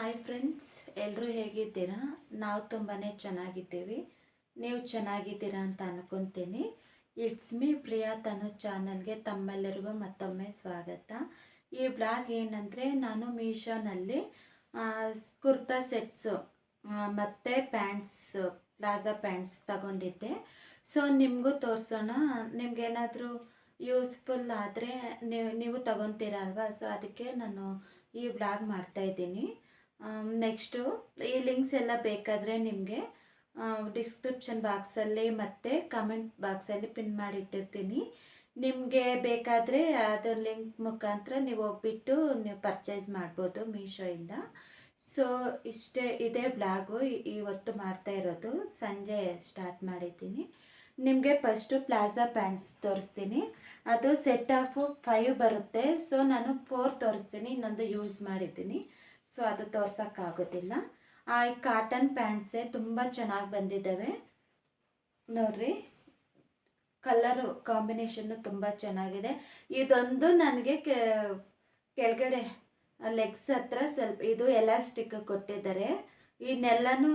Hi friends ಎಲ್ಲರೂ ಹೇಗಿದ್ದೀರಾ? ನಾವು ತುಂಬಾ ಚೆನ್ನಾಗಿದ್ದೀವಿ. ನೀವು ಚೆನ್ನಾಗಿದ್ದೀರಾ ಅಂತ ಅನ್ಕೊತೀನಿ. ಇಟ್ಸ್ ಮೀ ಪ್ರಿಯಾ ತನು ಚಾನಲ್ಗೆ ತಮ್ಮೆಲ್ಲರಿಗೂ ಮತ್ತೊಮ್ಮೆ ಸ್ವಾಗತ. ಈ ಬ್ಲಾಗ್ ಏನಂದರೆ, ನಾನು ಮೀಶೋನಲ್ಲಿ ಕುರ್ತಾ ಸೆಟ್ಸು ಮತ್ತು ಪ್ಯಾಂಟ್ಸ್ ಪ್ಲಾಜಾ ಪ್ಯಾಂಟ್ಸ್ ತಗೊಂಡಿದ್ದೆ. ಸೊ ನಿಮಗೂ ತೋರಿಸೋಣ. ನಿಮಗೇನಾದರೂ ಯೂಸ್ಫುಲ್ ಆದರೆ ನೀವು ನೀವು ತಗೊತೀರ ಅಲ್ವಾ ಸೊ ಅದಕ್ಕೆ ನಾನು ಈ ಬ್ಲಾಗ್ ಮಾಡ್ತಾಯಿದ್ದೀನಿ ನೆಕ್ಸ್ಟು ಈ ಲಿಂಕ್ಸ್ ಎಲ್ಲ ಬೇಕಾದರೆ ನಿಮಗೆ ಡಿಸ್ಕ್ರಿಪ್ಷನ್ ಬಾಕ್ಸಲ್ಲಿ ಮತ್ತು ಕಮೆಂಟ್ ಬಾಕ್ಸಲ್ಲಿ ಪಿನ್ ಮಾಡಿಟ್ಟಿರ್ತೀನಿ. ನಿಮಗೆ ಬೇಕಾದರೆ ಅದರ ಲಿಂಕ್ ಮುಖಾಂತರ ನೀವು ಹೋಗ್ಬಿಟ್ಟು ನೀವು ಪರ್ಚೇಸ್ ಮಾಡ್ಬೋದು ಮೀಶೋಯಿಂದ. ಸೊ ಇಷ್ಟೇ ಇದೇ ಬ್ಲಾಗು ಇವತ್ತು ಮಾಡ್ತಾ ಇರೋದು. ಸಂಜೆ ಸ್ಟಾರ್ಟ್ ಮಾಡಿದ್ದೀನಿ. ನಿಮಗೆ ಫಸ್ಟು ಪ್ಲಾಜಾ ಪ್ಯಾಂಟ್ಸ್ ತೋರಿಸ್ತೀನಿ. ಅದು ಸೆಟ್ ಆಫು ಫೈವ್ ಬರುತ್ತೆ. ಸೊ ನಾನು ಫೋರ್ ತೋರಿಸ್ತೀನಿ, ಇನ್ನೊಂದು ಯೂಸ್ ಮಾಡಿದ್ದೀನಿ. ಸೊ ಅದು ತೋರ್ಸೋಕ್ಕಾಗೋದಿಲ್ಲ. ಆ ಕಾಟನ್ ಪ್ಯಾಂಟ್ಸೇ ತುಂಬ ಚೆನ್ನಾಗಿ ಬಂದಿದ್ದಾವೆ. ನೋಡ್ರಿ ಕಲರು ಕಾಂಬಿನೇಷನ್ನು ತುಂಬ ಚೆನ್ನಾಗಿದೆ. ಇದೊಂದು ನನಗೆ ಕೆಳಗಡೆ ಲೆಗ್ಸ್ ಹತ್ರ ಸ್ವಲ್ಪ ಇದು ಎಲಾಸ್ಟಿಕ್ ಕೊಟ್ಟಿದ್ದಾರೆ. ಇನ್ನೆಲ್ಲನೂ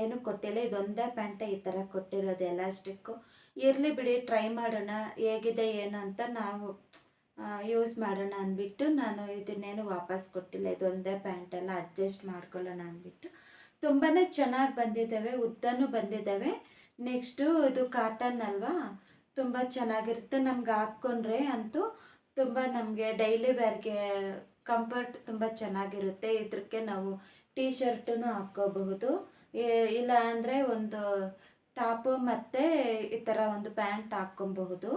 ಏನು ಕೊಟ್ಟಿಲ್ಲ. ಇದೊಂದೇ ಪ್ಯಾಂಟ್ ಈ ಥರ ಕೊಟ್ಟಿರೋದು ಎಲಾಸ್ಟಿಕ್ಕು ಇರಲಿ ಬಿಡಿ ಟ್ರೈ ಮಾಡೋಣ. ಹೇಗಿದೆ, ಏನು ಅಂತ ನಾವು ಯೂಸ್ ಮಾಡೋಣ ಅಂದ್ಬಿಟ್ಟು ನಾನು ಇದನ್ನೇನು ವಾಪಸ್ ಕೊಟ್ಟಿಲ್ಲ. ಇದೊಂದೇ ಪ್ಯಾಂಟೆಲ್ಲ ಅಡ್ಜಸ್ಟ್ ಮಾಡ್ಕೊಳ್ಳೋಣ ಅಂದ್ಬಿಟ್ಟು. ತುಂಬಾ ಚೆನ್ನಾಗಿ ಬಂದಿದ್ದಾವೆ, ಉದ್ದನೂ ಬಂದಿದ್ದಾವೆ. ನೆಕ್ಸ್ಟು ಇದು ಕಾಟನ್ ಅಲ್ವಾ? ತುಂಬ ಚೆನ್ನಾಗಿರುತ್ತೆ. ನಮ್ಗೆ ಹಾಕ್ಕೊಂಡ್ರೆ ಅಂತೂ ತುಂಬ ನಮಗೆ ಡೈಲಿ ವೇರ್ಗೆ ಕಂಫರ್ಟ್ ತುಂಬ ಚೆನ್ನಾಗಿರುತ್ತೆ. ಇದಕ್ಕೆ ನಾವು ಟೀ ಶರ್ಟನ್ನು ಹಾಕ್ಕೋಬಹುದು. ಇಲ್ಲ ಅಂದರೆ ಒಂದು ಟಾಪು ಮತ್ತು ಈ ಥರ ಒಂದು ಪ್ಯಾಂಟ್ ಹಾಕ್ಕೊಬಹುದು.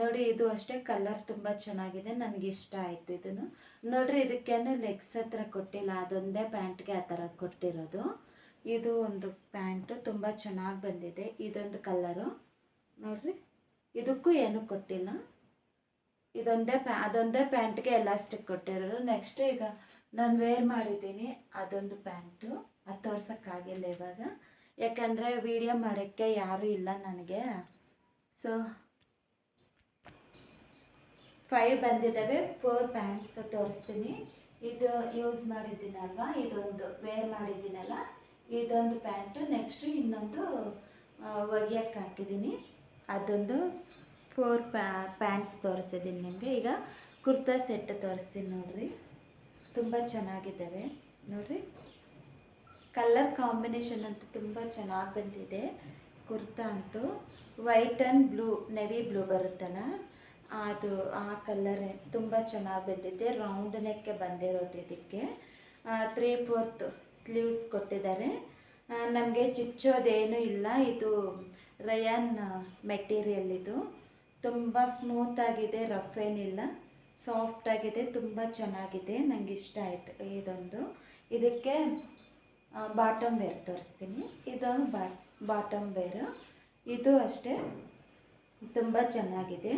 ನೋಡಿ, ಇದು ಅಷ್ಟೇ ಕಲರ್ ತುಂಬ ಚೆನ್ನಾಗಿದೆ, ನನಗೆ ಇಷ್ಟ ಆಯಿತು ಇದನ್ನು. ನೋಡ್ರಿ, ಇದಕ್ಕೇನು ಲೆಗ್ಸ್ ಹತ್ರ ಕೊಟ್ಟಿಲ್ಲ, ಅದೊಂದೇ ಪ್ಯಾಂಟ್ಗೆ ಆ ಥರ ಕೊಟ್ಟಿರೋದು. ಇದು ಒಂದು ಪ್ಯಾಂಟು ತುಂಬ ಚೆನ್ನಾಗಿ ಬಂದಿದೆ, ಇದೊಂದು ಕಲರು ನೋಡ್ರಿ, ಇದಕ್ಕೂ ಏನು ಕೊಟ್ಟಿಲ್ಲ. ಇದೊಂದೇ ಪ್ಯಾ ಅದೊಂದೇ ಪ್ಯಾಂಟ್ಗೆ ಎಲಾಸ್ಟಿಕ್ ಕೊಟ್ಟಿರೋದು. ನೆಕ್ಸ್ಟ್ ಈಗ ನಾನು ವೇರ್ ಮಾಡಿದ್ದೀನಿ, ಅದೊಂದು ಪ್ಯಾಂಟು ಅದು ತೋರ್ಸೋಕ್ಕಾಗಿಲ್ಲ ಇವಾಗ. ಯಾಕಂದರೆ ವಿಡಿಯೋ ಮಾಡೋಕ್ಕೆ ಯಾರೂ ಇಲ್ಲ ನನಗೆ. ಸೊ ಫೈವ್ ಬಂದಿದ್ದಾವೆ, ಫೋರ್ ಪ್ಯಾಂಟ್ಸ್ ತೋರಿಸ್ತೀನಿ. ಇದು ಯೂಸ್ ಮಾಡಿದ್ದೀನಲ್ವ? ಇದೊಂದು ವೇರ್ ಮಾಡಿದ್ದೀನಲ್ಲ? ಇದೊಂದು ಪ್ಯಾಂಟು, ನೆಕ್ಸ್ಟು ಇನ್ನೊಂದು ಒಗೆಯಕ್ಕೆ ಹಾಕಿದ್ದೀನಿ. ಅದೊಂದು ಫೋರ್ ಪ್ಯಾ, ಪ್ಯಾಂಟ್ಸ್ ತೋರಿಸಿದ್ದೀನಿ ನಿಮಗೆ. ಈಗ ಕುರ್ತಾ ಸೆಟ್ ತೋರಿಸ್ತೀನಿ ನೋಡಿರಿ. ತುಂಬ ಚೆನ್ನಾಗಿದ್ದಾವೆ. ನೋಡಿರಿ. ಕಲರ್ ಕಾಂಬಿನೇಷನ್ ಅಂತೂ ತುಂಬ ಚೆನ್ನಾಗಿ ಬಂದಿದೆ. ಕುರ್ತಾ ಅಂತೂ. White and blue, navy blue ಬರುತ್ತಲ್ಲ? ಅದು ಆ ಕಲರ್ ತುಂಬ ಚೆನ್ನಾಗಿ ಬಂದಿದೆ. ರೌಂಡ್ ನೆಕ್ಕೆ ಬಂದಿರೋದು ಇದಕ್ಕೆ. ತ್ರೀ ಫೋರ್ತ್ ಸ್ಲೀವ್ಸ್ ಕೊಟ್ಟಿದ್ದಾರೆ. ನಮಗೆ ಚುಚ್ಚೋದೇನೂ ಇಲ್ಲ. ಇದು ರಯಾನ್ ಮೆಟೀರಿಯಲ್ ಇದು. ತುಂಬ ಸ್ಮೂತಾಗಿದೆ ರಫ್ ಏನಿಲ್ಲ. ಸಾಫ್ಟಾಗಿದೆ ತುಂಬ ಚೆನ್ನಾಗಿದೆ. ನನಗೆ ಇಷ್ಟ ಆಯಿತು ಇದೊಂದು. ಇದಕ್ಕೆ ಬಾಟಮ್ ವೇರ್ ತೋರಿಸ್ತೀನಿ. ಇದು ಬಾಟಮ್ ವೇರು ಇದು ಅಷ್ಟೇ. ತುಂಬ ಚೆನ್ನಾಗಿದೆ.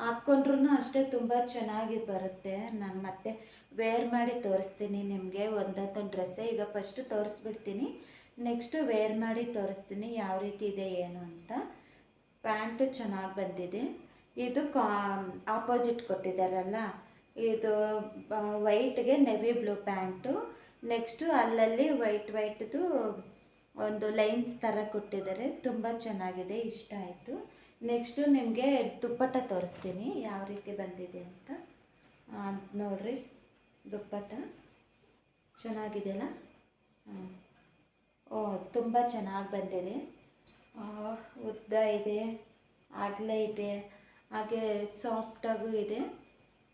ಹಾಕ್ಕೊಂಡ್ರೂ ಅಷ್ಟೇ ತುಂಬ ಚೆನ್ನಾಗಿ ಬರುತ್ತೆ. ನಾನು ಮತ್ತೆ ವೇರ್ ಮಾಡಿ ತೋರಿಸ್ತೀನಿ ನಿಮಗೆ, ಒಂದೊಂದು ಡ್ರೆಸ್ಸೇ ಈಗ ಫಸ್ಟು ತೋರಿಸ್ಬಿಡ್ತೀನಿ. ನೆಕ್ಸ್ಟು ವೇರ್ ಮಾಡಿ ತೋರಿಸ್ತೀನಿ ಯಾವ ರೀತಿ ಇದೆ, ಏನು ಅಂತ. ಪ್ಯಾಂಟು ಚೆನ್ನಾಗಿ ಬಂದಿದೆ. ಇದು ಕಾ ಆಪೋಸಿಟ್ ಕೊಟ್ಟಿದ್ದಾರಲ್ಲ. ಇದು ವೈಟ್ಗೆ ನೆವಿ ಬ್ಲೂ ಪ್ಯಾಂಟು ನೆಕ್ಸ್ಟು ಅಲ್ಲಲ್ಲಿ ವೈಟ್ ವೈಟ್ದು ಒಂದು ಲೈನ್ಸ್ ಥರ ಕೊಟ್ಟಿದ್ದಾರೆ. ತುಂಬ ಚೆನ್ನಾಗಿದೆ, ಇಷ್ಟ ಆಯಿತು. ನೆಕ್ಸ್ಟು ನಿಮಗೆ ದುಪ್ಪಟ್ಟ ತೋರಿಸ್ತೀನಿ. ಯಾವ ರೀತಿ ಬಂದಿದೆ ಅಂತ. ನೋಡಿರಿ. ದುಪ್ಪಟ್ಟ. ಚೆನ್ನಾಗಿದೆಯಲ್ಲ? ಓ, ತುಂಬ ಚೆನ್ನಾಗಿ ಬಂದಿದೆ. ಉದ್ದ ಇದೆ, ಅಗಲ ಇದೆ, ಹಾಗೆ ಸಾಫ್ಟಾಗೂ ಇದೆ.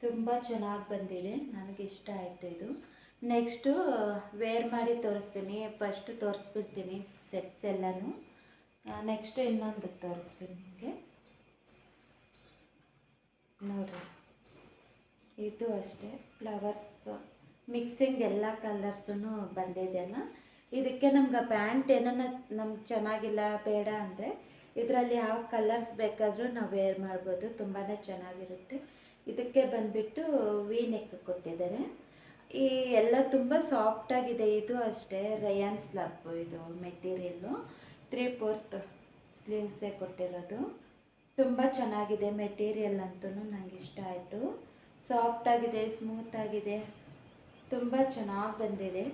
ತುಂಬ ಚೆನ್ನಾಗಿ ಬಂದಿದೆ. ನನಗೆ ಇಷ್ಟ ಆಯಿತು ಇದು. ನೆಕ್ಸ್ಟು ವೇರ್ ಮಾಡಿ ತೋರಿಸ್ತೀನಿ. ಫಸ್ಟ್ ತೋರಿಸ್ಬಿಡ್ತೀನಿ ಸೆಟ್ಸ್ ಎಲ್ಲನೂ. ನೆಕ್ಸ್ಟು ಇನ್ನೊಂದು ತೋರಿಸ್ತೀನಿ. ನೋಡಿರಿ. ಇದು ಅಷ್ಟೇ. ಫ್ಲವರ್ಸ್ ಮಿಕ್ಸಿಂಗ್ ಎಲ್ಲ ಕಲರ್ಸೂ ಬಂದಿದೆಯಲ್ಲ ಇದಕ್ಕೆ ನಮ್ಗೆ ಪ್ಯಾಂಟ್ ಏನನ್ನ ನಮ್ಗೆ ಚೆನ್ನಾಗಿಲ್ಲ, ಬೇಡ ಅಂದರೆ ಇದರಲ್ಲಿ ಯಾವ ಕಲರ್ಸ್ ಬೇಕಾದರೂ ನಾವು ವೇರ್ ಮಾಡ್ಬೋದು. ತುಂಬಾ ಚೆನ್ನಾಗಿರುತ್ತೆ. ಇದಕ್ಕೆ ಬಂದುಬಿಟ್ಟು ವಿ ನೆಕ್ ಕೊಟ್ಟಿದ್ದಾರೆ. ಈ ಎಲ್ಲ ತುಂಬ ಸಾಫ್ಟಾಗಿದೆ ಇದು ಅಷ್ಟೇ. ರಯಾನ್ ಸ್ಲಬ್ ಇದು ಮೆಟೀರಿಯಲ್ಲು ತ್ರೀ ಫೋರ್ತ್ ಸ್ಲೀವ್ಸೇ ಕೊಟ್ಟಿರೋದು. ತುಂಬ ಚೆನ್ನಾಗಿದೆ ಮೆಟೀರಿಯಲ್ ಅಂತೂ ನನಗೆ ಇಷ್ಟ ಆಯಿತು. ಸಾಫ್ಟಾಗಿದೆ ಸ್ಮೂತಾಗಿದೆ ತುಂಬ ಚೆನ್ನಾಗಿ ಬಂದಿದೆ.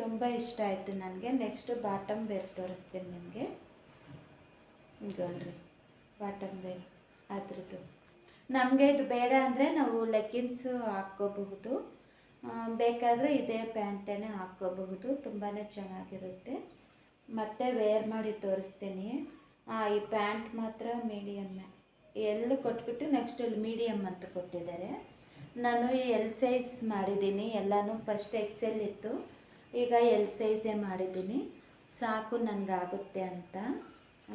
ತುಂಬ ಇಷ್ಟ ಆಯಿತು ನನಗೆ. ನೆಕ್ಸ್ಟ್ ಬಾಟಮ್ ಬೇರ್ ತೋರಿಸ್ತೀನಿ ನಿಮಗೆ. ಈಗಲ್ರಿ ಬಾಟಮ್ ಬೇರ್ ಅದ್ರದ್ದು. ನಮಗೆ ಇದು ಬೇಡ ಅಂದರೆ ನಾವು ಲೆಗ್ಗಿನ್ಸು ಹಾಕ್ಕೋಬಹುದು. ಬೇಕಾದರೆ ಇದೇ ಪ್ಯಾಂಟೇನೆ ಹಾಕ್ಕೋಬಹುದು. ತುಂಬಾ ಚೆನ್ನಾಗಿರುತ್ತೆ. ಮತ್ತೆ ವೇರ್ ಮಾಡಿ ತೋರಿಸ್ತೀನಿ. ಈ ಪ್ಯಾಂಟ್ ಮಾತ್ರ ಮೀಡಿಯಮ್ಮೆ ಎಲ್ಲೂ ಕೊಟ್ಬಿಟ್ಟು ನೆಕ್ಸ್ಟ್ ಇಲ್ಲಿ ಮೀಡಿಯಮ್ ಅಂತ ಕೊಟ್ಟಿದ್ದಾರೆ. ನಾನು ಈ ಎಲ್ ಸೈಜ್ ಮಾಡಿದ್ದೀನಿ, ಎಲ್ಲನೂ ಫಸ್ಟ್ ಎಕ್ಸೆಲ್ ಇತ್ತು. ಈಗ ಎಲ್ ಸೈಜೇ ಮಾಡಿದ್ದೀನಿ. ಸಾಕು ನನಗಾಗುತ್ತೆ ಅಂತ.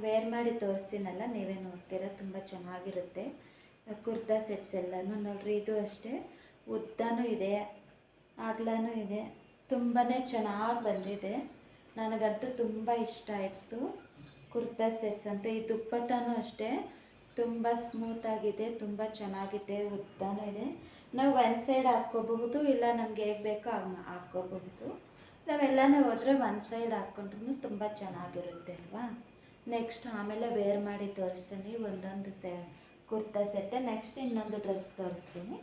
ವೇರ್ ಮಾಡಿ ತೋರಿಸ್ತೀನಲ್ಲ, ನೀವೇ ನೋಡ್ತೀರಾ, ತುಂಬ ಚೆನ್ನಾಗಿರುತ್ತೆ. ಕುರ್ತಾ ಸೆಟ್ಸ್ ಎಲ್ಲನೂ ನೋಡ್ರಿ, ಇದು ಅಷ್ಟೇ. ಉದ್ದನೂ ಇದೆ ಅಗಲನೂ ಇದೆ. ತುಂಬಾ ಚೆನ್ನಾಗಿ ಬಂದಿದೆ. ನನಗಂತೂ ತುಂಬ ಇಷ್ಟ ಆಯಿತು. ಕುರ್ತಾ ಸೆಟ್ಸ್ ಅಂತ. ಈ ದುಪ್ಪಟ್ಟನೂ ಅಷ್ಟೇ. ತುಂಬ ಸ್ಮೂತಾಗಿದೆ ತುಂಬ ಚೆನ್ನಾಗಿದೆ, ಉದ್ದನೂ ಇದೆ. ನಾವು ಒನ್ ಸೈಡ್ ಹಾಕ್ಕೋಬಹುದು, ಇಲ್ಲ ನಮ್ಗೆ ಹೇಗೆ ಬೇಕೋ ಹಾಗೆ ಹಾಕ್ಕೋಬಹುದು. ನಾವೆಲ್ಲನೂ ಹೋದರೆ ಒನ್ ಸೈಡ್ ಹಾಕ್ಕೊಂಡ್ರೂ ತುಂಬ ಚೆನ್ನಾಗಿರುತ್ತೆ ಅಲ್ವಾ? ನೆಕ್ಸ್ಟ್ ಆಮೇಲೆ ವೇರ್ ಮಾಡಿ ತೋರಿಸ್ತೀನಿ, ಒಂದೊಂದು ಸೆ, ಕುರ್ತಾ ಸೆಟ್ಟೆ. ನೆಕ್ಸ್ಟ್ ಇನ್ನೊಂದು ಡ್ರೆಸ್ ತೋರಿಸ್ತೀನಿ.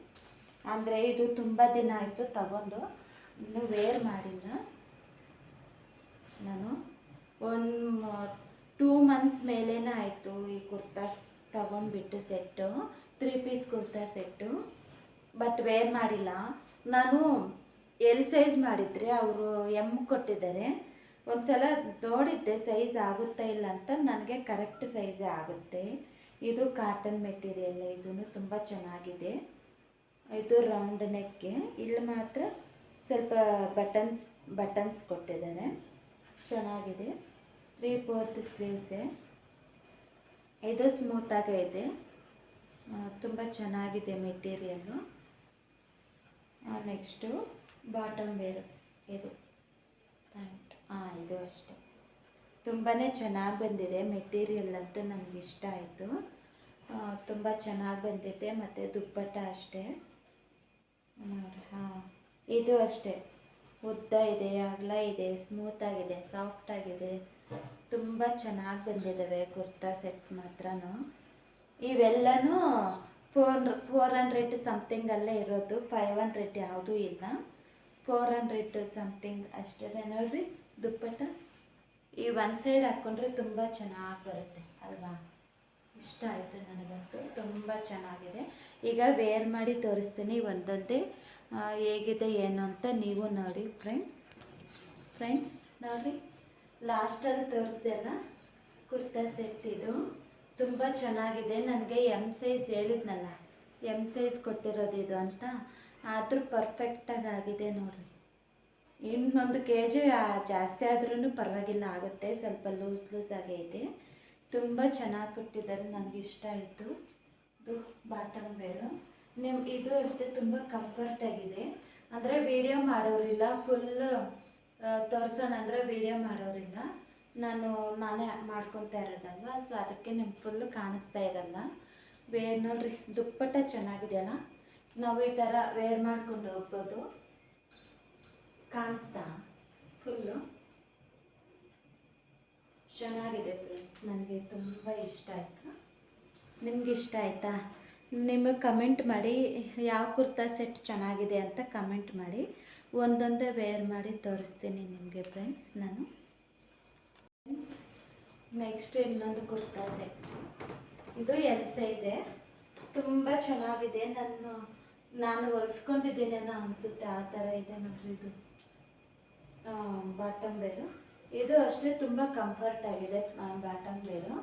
ಅಂದರೆ ಇದು ತುಂಬ ದಿನ ಆಯಿತು ತಗೊಂಡು. ಇನ್ನು ವೇರ್ ಮಾಡಿಲ್ಲ. ನಾನು. ಒಂದು ಟೂ ಮಂತ್ಸ್ ಮೇಲೇ ಆಯಿತು ಈ ಕುರ್ತಾ ತಗೊಂಡ್ಬಿಟ್ಟು set three piece kurta set but wear ಮಾಡಿಲ್ಲ. ನಾನು ಎಲ್ ಸೈಜ್ ಮಾಡಿದರೆ ಅವರು ಎಂ ಕೊಟ್ಟಿದ್ದಾರೆ. ಒಂದು ಸಲ ನೋಡಿದ್ದೆ ಸೈಜ್ ಆಗುತ್ತಾ ಇಲ್ಲ ಅಂತ. ನನಗೆ ಕರೆಕ್ಟ್ ಸೈಜೇ ಆಗುತ್ತೆ. ಇದು ಕಾಟನ್ ಮೆಟೀರಿಯಲ್ ಇದೂ ತುಂಬ ಚೆನ್ನಾಗಿದೆ. ಇದು ರೌಂಡ್ ನೆಕ್ಗೆ ಇಲ್ಲಿ ಮಾತ್ರ ಸ್ವಲ್ಪ ಬಟನ್ಸ್ ಬಟನ್ಸ್ ಕೊಟ್ಟಿದ್ದಾರೆ. ಚೆನ್ನಾಗಿದೆ. ತ್ರೀ ಫೋರ್ತ್ ಸ್ಲೀವ್ಸೆ ಇದು ಸ್ಮೂತಾಗೇ ಇದೆ. ತುಂಬ ಚೆನ್ನಾಗಿದೆ ಮೆಟೀರಿಯಲ್ಲು ನೆಕ್ಸ್ಟು ಬಾಟಮ್ ವೇರ್ ಇದು. ಪ್ಯಾಂಟ್. ಹಾಂ ಇದು ಅಷ್ಟೇ. ತುಂಬಾ ಚೆನ್ನಾಗಿ ಬಂದಿದೆ ಮೆಟೀರಿಯಲ್ ಅಂತೂ ನನಗೆ ಇಷ್ಟ ಆಯಿತು. ತುಂಬ ಚೆನ್ನಾಗಿ ಬಂದಿದೆ ಮತ್ತು ದುಪ್ಪಟ್ಟ ಅಷ್ಟೇ. ಹಾಂ. ಇದು ಅಷ್ಟೇ. ಉದ್ದ ಇದೆ, ಅಗಲ ಇದೆ ಸ್ಮೂತಾಗಿದೆ ಸಾಫ್ಟಾಗಿದೆ ತುಂಬ ಚೆನ್ನಾಗಿ ಬಂದಿದ್ದಾವೆ ಕುರ್ತಾ ಸೆಟ್ಸ್ ಮಾತ್ರ ಇವೆಲ್ಲನೂ ಫೋರ್ ಫೋರ್ ಹಂಡ್ರೆಡ್ ಸಮಥಿಂಗಲ್ಲೇ ಇರೋದು ಫೈವ್ ಹಂಡ್ರೆಡ್ ಯಾವುದೂ ಇಲ್ಲ. ಫೋರ್ ಹಂಡ್ರೆಡ್ ಸಮಥಿಂಗ್ ಅಷ್ಟೇ ನೋಡ್ರಿ ದುಪ್ಪಟ್ಟ. ಈ ಒನ್ ಸೈಡ್ ಹಾಕ್ಕೊಂಡ್ರೆ ತುಂಬ ಚೆನ್ನಾಗಿ ಬರುತ್ತೆ, ಅಲ್ವಾ? ಇಷ್ಟ ಆಯಿತು ನನಗಂತೂ, ತುಂಬ ಚೆನ್ನಾಗಿದೆ. ಈಗ ವೇರ್ ಮಾಡಿ ತೋರಿಸ್ತೀನಿ ಒಂದೊಂದೇ. ಹೇಗಿದೆ, ಏನು ಅಂತ ನೀವು ನೋಡಿ ಫ್ರೆಂಡ್ಸ್ ಫ್ರೆಂಡ್ಸ್ ನೋಡಿ ಲಾಸ್ಟಲ್ಲಿ ತೋರಿಸ್ದೆಲ್ಲ ಕುರ್ತಾ ಸೆಟ್ ಇದು. ತುಂಬ ಚೆನ್ನಾಗಿದೆ. ನನಗೆ ಎಂ ಸೈಜ್ ಹೇಳಿದ್ನಲ್ಲ. ಎಂ ಸೈಜ್ ಕೊಟ್ಟಿರೋದು ಇದು ಅಂತ. ಆದರೂ ಪರ್ಫೆಕ್ಟಾಗಿ ಆಗಿದೆ ನೋಡಿರಿ. ಇನ್ನೊಂದು ಕೆ ಜಿ ಜಾಸ್ತಿ ಆದ್ರೂ ಪರವಾಗಿಲ್ಲ. ಆಗುತ್ತೆ. ಸ್ವಲ್ಪ ಲೂಸ್ ಲೂಸ್ ಆಗೈತೆ ತುಂಬ ಚೆನ್ನಾಗಿ ಕೊಟ್ಟಿದ್ದಾರೆ. ನನಗೆ ಇಷ್ಟ ಆಯಿತು. ಇದು ಬಾಟಮ್ ವೇರು ನಿಮ್ಮ ಇದು ಅಷ್ಟೇ ತುಂಬ ಕಂಫರ್ಟಾಗಿದೆ ಅಂದರೆ ವಿಡಿಯೋ ಮಾಡೋರಿಲ್ಲ. ಫುಲ್ಲು ತೋರಿಸೋಣ ಅಂದರೆ ವೀಡಿಯೋ ಮಾಡೋರಿಲ್ಲ ನಾನು ನಾನೇ ಮಾಡ್ಕೊತಾ ಇರೋದಲ್ವ? ಸೊ ಅದಕ್ಕೆ ನಿಮ್ಮ ಫುಲ್ಲು ಕಾಣಿಸ್ತಾ ಇರಲ್ಲ ವೇರ್ ನೋಡ್ರಿ, ದುಪ್ಪಟ್ಟ ಚೆನ್ನಾಗಿದೆಯಲ್ಲ? ನಾವು ಈ ಥರ ವೇರ್ ಮಾಡ್ಕೊಂಡು ಹೋಗ್ಬೋದು. ಕಾಣಿಸ್ತಾ? ಫುಲ್ಲು ಚೆನ್ನಾಗಿದೆ ಫ್ರೆಂಡ್ಸ್ ನನಗೆ ತುಂಬ ಇಷ್ಟ ಆಯಿತು. ನಿಮ್ಗೆ ಇಷ್ಟ ಆಯಿತಾ? ನಿಮಗೆ ಕಮೆಂಟ್ ಮಾಡಿ, ಯಾವ ಕುರ್ತಾ ಸೆಟ್ ಚೆನ್ನಾಗಿದೆ ಅಂತ ಕಮೆಂಟ್ ಮಾಡಿ. ಒಂದೊಂದೇ ವೇರ್ ಮಾಡಿ ತೋರಿಸ್ತೀನಿ ನಿಮಗೆ ಫ್ರೆಂಡ್ಸ್ ನಾನು. ನೆಕ್ಸ್ಟ್ ಇನ್ನೊಂದು ಕುರ್ತಾ ಸೆಟ್. ಇದು ಎಲ್ ಸೈಜೆ. ತುಂಬ ಚೆನ್ನಾಗಿದೆ. ನಾನು ನಾನು ಹೊಲಿಸ್ಕೊಂಡಿದ್ದೀನೇನೋ ಅನಿಸುತ್ತೆ ಆ ಥರ ಇದೆ ನೋಡ್ರಿ ಇದು. ಬಾಟಮ್ ಬೇರು ಇದು ಅಷ್ಟೇ ತುಂಬ ಕಂಫರ್ಟ್ ಆಗಿದೆ ಬಾಟಮ್ ವೇರು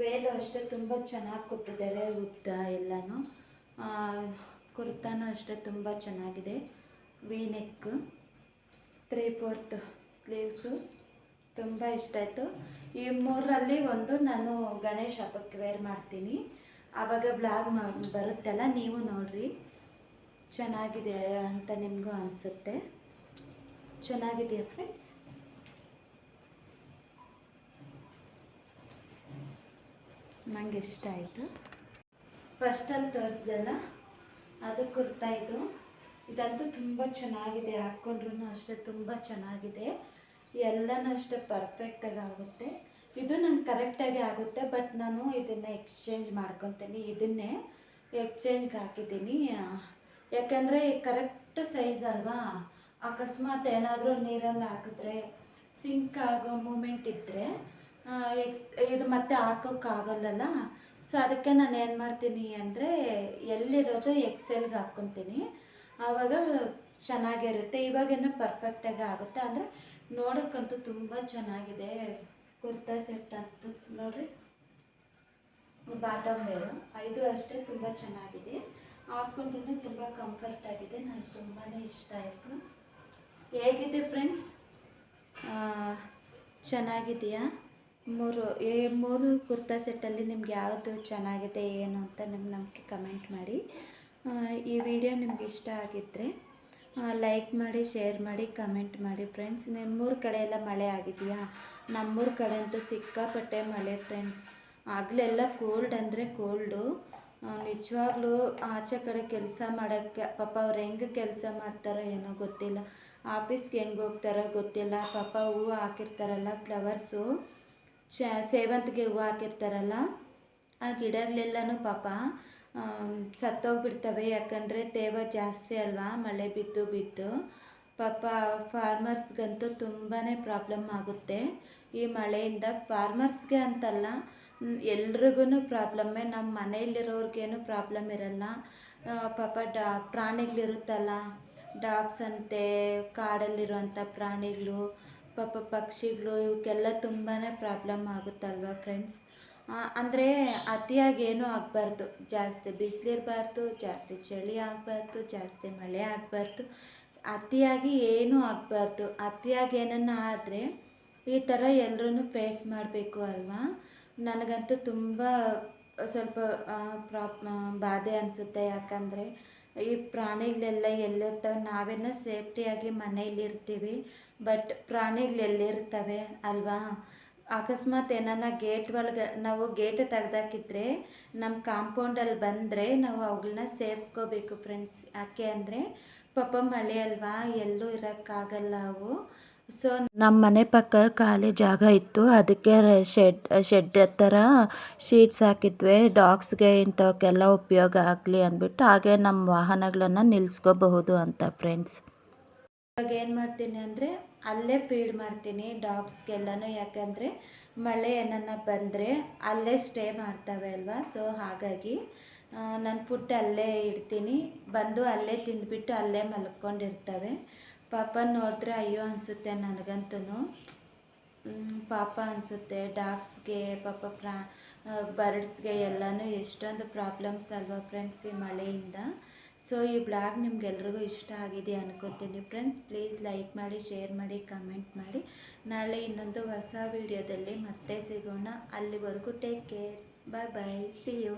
ವೇಲು ಅಷ್ಟೇ ತುಂಬ ಚೆನ್ನಾಗಿ ಕೊಟ್ಟಿದ್ದಾರೆ ಉದ್ದ ಎಲ್ಲನೂ. ಕುರ್ತಾನೂ ಅಷ್ಟೇ ತುಂಬ ಚೆನ್ನಾಗಿದೆ. V neck three fourth sleeves ತುಂಬ ಇಷ್ಟ ಆಯಿತು. ಈ ಮೂರರಲ್ಲಿ ಒಂದು ನಾನು ಗಣೇಶ ಹಬ್ಬಕ್ಕೆ ವೇರ್ ಮಾಡ್ತೀನಿ. ಆವಾಗ ಬ್ಲಾಗ್ ಬರುತ್ತಲ್ಲ, ನೀವು ನೋಡ್ರಿ. ಚೆನ್ನಾಗಿದೆ ಅಂತ ನಿಮಗೂ ಅನಿಸುತ್ತೆ. ಚೆನ್ನಾಗಿದೆಯಾ ಫ್ರೆಂಡ್ಸ್ ನಂಗೆ ಇಷ್ಟ ಆಯಿತು. ಫಸ್ಟಲ್ಲಿ ತೋರಿಸ್ದಲ್ಲ ಅದು ಕುರ್ತಾ ಇದು. ಇದಂತೂ ತುಂಬ ಚೆನ್ನಾಗಿದೆ ಹಾಕ್ಕೊಂಡ್ರೂ ಅಷ್ಟೇ ತುಂಬ ಚೆನ್ನಾಗಿದೆ. ಎಲ್ಲನೂ ಅಷ್ಟೇ ಪರ್ಫೆಕ್ಟಾಗಿ ಆಗುತ್ತೆ. ಇದು ನಂಗೆ ಕರೆಕ್ಟಾಗಿ ಆಗುತ್ತೆ ಬಟ್ ನಾನು ಇದನ್ನು ಎಕ್ಸ್ಚೇಂಜ್ ಮಾಡ್ಕೊತೀನಿ. ಇದನ್ನೇ ಎಕ್ಸ್ಚೇಂಜ್ಗೆ ಹಾಕಿದ್ದೀನಿ. ಯಾಕೆಂದರೆ ಕರೆಕ್ಟ್ ಸೈಜ್ ಅಲ್ವಾ? ಅಕಸ್ಮಾತ್ ಏನಾದರೂ ನೀರಲ್ಲಿ ಹಾಕಿದ್ರೆ ಸಿಂಕ್ ಆಗೋ ಮೂಮೆಂಟ್ ಇದ್ದರೆ ಎಕ್ಸ್ ಇದು ಮತ್ತೆ ಹಾಕೋಕ್ಕಾಗಲ್ಲಲ್ಲ? ಸೊ ಅದಕ್ಕೆ ನಾನು ಏನು ಮಾಡ್ತೀನಿ ಅಂದರೆ ಎಲ್ಲಿರೋದು ಎಕ್ಸೆಲ್ಗೆ ಹಾಕ್ಕೊತೀನಿ ಆವಾಗ ಚೆನ್ನಾಗಿರುತ್ತೆ. ಇವಾಗೇನೋ ಪರ್ಫೆಕ್ಟಾಗಿ ಆಗುತ್ತೆ. ಅಂದರೆ ನೋಡೋಕ್ಕಂತೂ ತುಂಬ ಚೆನ್ನಾಗಿದೆ. ಕುರ್ತಾ ಸೆಟ್ ಅಂತ ನೋಡ್ರಿ. Bottom wear. ಇದು ಅಷ್ಟೇ ತುಂಬ ಚೆನ್ನಾಗಿದೆ. ಹಾಕ್ಕೊಂಡ್ರೂ ತುಂಬ ಕಂಫರ್ಟ್ ಆಗಿದೆ. ನನಗೆ ತುಂಬಾ ಇಷ್ಟ ಆಯಿತು. ಹೇಗಿದೆ ಫ್ರೆಂಡ್ಸ್ ಚೆನ್ನಾಗಿದೆಯಾ ಮೂರು ಏ ಮೂರು ಕುರ್ತಾ ಸೆಟ್ಟಲ್ಲಿ ನಿಮ್ಗೆ ಯಾವುದು ಚೆನ್ನಾಗಿದೆ, ಏನು ಅಂತ ನಿಮ್ಮ ನಮಗೆ ಕಮೆಂಟ್ ಮಾಡಿ. ಈ ವಿಡಿಯೋ ನಿಮ್ಗೆ ಇಷ್ಟ ಆಗಿದ್ದರೆ ಲೈಕ್ ಮಾಡಿ ಶೇರ್ ಮಾಡಿ ಕಮೆಂಟ್ ಮಾಡಿ ಫ್ರೆಂಡ್ಸ್ ನಿಮ್ಮೂರ ಕಡೆ ಎಲ್ಲ ಮಳೆ ಆಗಿದೆಯಾ? ನಮ್ಮೂರ ಕಡೆ ಅಂತೂ ಸಿಕ್ಕಾಪಟ್ಟೆ ಮಳೆ ಫ್ರೆಂಡ್ಸ್ ಆಗಲೆಲ್ಲ ಕೋಲ್ಡ್ ಅಂದರೆ ಕೋಲ್ಡು ನಿಜವಾಗ್ಲೂ ಆಚೆ ಕಡೆ ಕೆಲಸ ಮಾಡೋಕ್ಕೆ, ಪಾಪ ಅವ್ರು ಹೆಂಗೆ ಕೆಲಸ ಮಾಡ್ತಾರೋ ಏನೋ ಗೊತ್ತಿಲ್ಲ. ಆಫೀಸ್ಗೆ ಹೆಂಗೆ ಹೋಗ್ತಾರೋ ಗೊತ್ತಿಲ್ಲ. ಪಾಪ ಹೂವು ಹಾಕಿರ್ತಾರಲ್ಲ ಫ್ಲವರ್ಸು ಚ ಸೇವಂತಿಗೆ ಹೂವು ಹಾಕಿರ್ತಾರಲ್ಲ, ಆ ಗಿಡಗಳೆಲ್ಲನೂ ಪಾಪ ಸತ್ತೋಗ್ಬಿಡ್ತವೆ. ಯಾಕಂದರೆ ತೇವ ಜಾಸ್ತಿ ಅಲ್ವಾ? ಮಳೆ ಬಿದ್ದು ಬಿದ್ದು. ಪಾಪ ಫಾರ್ಮರ್ಸ್ಗಂತೂ ತುಂಬಾ ಪ್ರಾಬ್ಲಮ್ ಆಗುತ್ತೆ. ಈ ಮಳೆಯಿಂದ ಫಾರ್ಮರ್ಸ್ಗೆ ಅಂತಲ್ಲ ಎಲ್ರಿಗೂ ಪ್ರಾಬ್ಲಮ್ಮೇ. ನಮ್ಮ ಮನೆಯಲ್ಲಿರೋರ್ಗೇನು ಪ್ರಾಬ್ಲಮ್ ಇರಲ್ಲ. ಪಾಪ ಡಾ, ಪ್ರಾಣಿಗಳಿರುತ್ತಲ್ಲ, ಡಾಗ್ಸ್ ಅಂತೆ, ಕಾಡಲ್ಲಿರುವಂಥ ಪ್ರಾಣಿಗಳು ಪಾಪ ಪಕ್ಷಿಗಳು ಇವಕ್ಕೆಲ್ಲ ತುಂಬಾ ಪ್ರಾಬ್ಲಮ್ ಆಗುತ್ತಲ್ವ ಫ್ರೆಂಡ್ಸ್ ಅಂದರೆ ಅತಿಯಾಗಿ ಏನೂ ಆಗಬಾರ್ದು. ಜಾಸ್ತಿ ಬಿಸಿಲಿರಬಾರ್ದು, ಜಾಸ್ತಿ ಚಳಿ ಆಗಬಾರ್ದು, ಜಾಸ್ತಿ ಮಳೆ ಆಗಬಾರ್ದು. ಅತಿಯಾಗಿ ಏನೂ ಆಗಬಾರ್ದು. ಅತಿಯಾಗಿ ಏನನ್ನ ಆದರೆ ಈ ಥರ ಎಲ್ಲರೂ ಫೇಸ್ ಮಾಡಬೇಕು ಅಲ್ವಾ? ನನಗಂತೂ ತುಂಬ ಸ್ವಲ್ಪ ಪ್ರಾಬ್ ಬಾಧೆ ಅನಿಸುತ್ತೆ. ಯಾಕಂದರೆ ಈ ಪ್ರಾಣಿಗಳೆಲ್ಲ ಎಲ್ಲಿರ್ತವೆ ನಾವೇನೋ ಸೇಫ್ಟಿಯಾಗಿ ಮನೆಯಲ್ಲಿರ್ತೀವಿ. ಬಟ್ ಪ್ರಾಣಿಗಳೆಲ್ಲಿರ್ತವೆ ಅಲ್ವಾ? ಅಕಸ್ಮಾತ್ ಏನಾನ ಗೇಟ್ ಒಳಗೆ ನಾವು ಗೇಟ್ ತೆಗ್ದಾಕಿದ್ರೆ ನಮ್ಮ ಕಾಂಪೌಂಡಲ್ಲಿ ಬಂದರೆ ನಾವು ಅವುಗಳನ್ನ ಸೇರಿಸ್ಕೋಬೇಕು ಫ್ರೆಂಡ್ಸ್. ಯಾಕೆ ಅಂದರೆ ಪಾಪ ಮಳೆ ಅಲ್ವಾ? ಎಲ್ಲೂ ಇರೋಕ್ಕಾಗಲ್ಲ ಅವು. ಸೊ ನಮ್ಮ ಮನೆ ಪಕ್ಕ ಖಾಲಿ ಜಾಗ ಇತ್ತು. ಅದಕ್ಕೆ ಶೆಡ್ ಶೆಡ್ ಥರ ಶೀಟ್ಸ್ ಹಾಕಿದ್ವಿ. ಡಾಗ್ಸ್ಗೆ ಇಂಥವಕ್ಕೆಲ್ಲ ಉಪಯೋಗ ಆಗಲಿ ಅಂದ್ಬಿಟ್ಟು ಹಾಗೆ ನಮ್ಮ ವಾಹನಗಳನ್ನು ನಿಲ್ಲಿಸ್ಕೋಬಹುದು ಅಂತ ಫ್ರೆಂಡ್ಸ್ ಇವಾಗ ಏನು ಮಾಡ್ತೀನಿ ಅಂದರೆ ಅಲ್ಲೇ ಫೀಡ್ ಮಾಡ್ತೀನಿ ಡಾಗ್ಸ್ಗೆಲ್ಲನೂ ಯಾಕಂದರೆ ಮಳೆ ಏನನ್ನ ಬಂದರೆ ಅಲ್ಲೇ ಸ್ಟೇ ಮಾಡ್ತವೆ ಅಲ್ವಾ? ಸೊ ಹಾಗಾಗಿ ನಾನು ಫುಡ್ ಅಲ್ಲೇ ಇಡ್ತೀನಿ. ಬಂದು ಅಲ್ಲೇ ತಿಂದ್ಬಿಟ್ಟು ಅಲ್ಲೇ ಮಲ್ಕೊಂಡಿರ್ತವೆ. ಪಾಪ ನೋಡಿದ್ರೆ ಅಯ್ಯೋ ಅನಿಸುತ್ತೆ ನನಗಂತೂ ಪಾಪ ಅನಿಸುತ್ತೆ. ಡಾಗ್ಸ್ಗೆ, ಪಾಪ ಪ್ರಾ ಬರ್ಡ್ಸ್ಗೆ ಎಲ್ಲನೂ ಎಷ್ಟೊಂದು ಪ್ರಾಬ್ಲಮ್ಸ್ ಅಲ್ವಾ ಫ್ರೆಂಡ್ಸ್ ಈ ಮಳೆಯಿಂದ. ಸೊ, ಈ ಬ್ಲಾಗ್ ನಿಮ್ಗೆಲ್ರಿಗೂ ಇಷ್ಟ ಆಗಿದೆ ಅನ್ಕೋತೀನಿ ಫ್ರೆಂಡ್ಸ್. ಪ್ಲೀಸ್ ಲೈಕ್ ಮಾಡಿ, ಶೇರ್ ಮಾಡಿ, ಕಮೆಂಟ್ ಮಾಡಿ. ನಾಳೆ ಇನ್ನೊಂದು ಹೊಸ ವಿಡಿಯೋದಲ್ಲಿ ಮತ್ತೆ ಸಿಗೋಣ. ಅಲ್ಲಿವರೆಗೂ take care. Bye bye. See you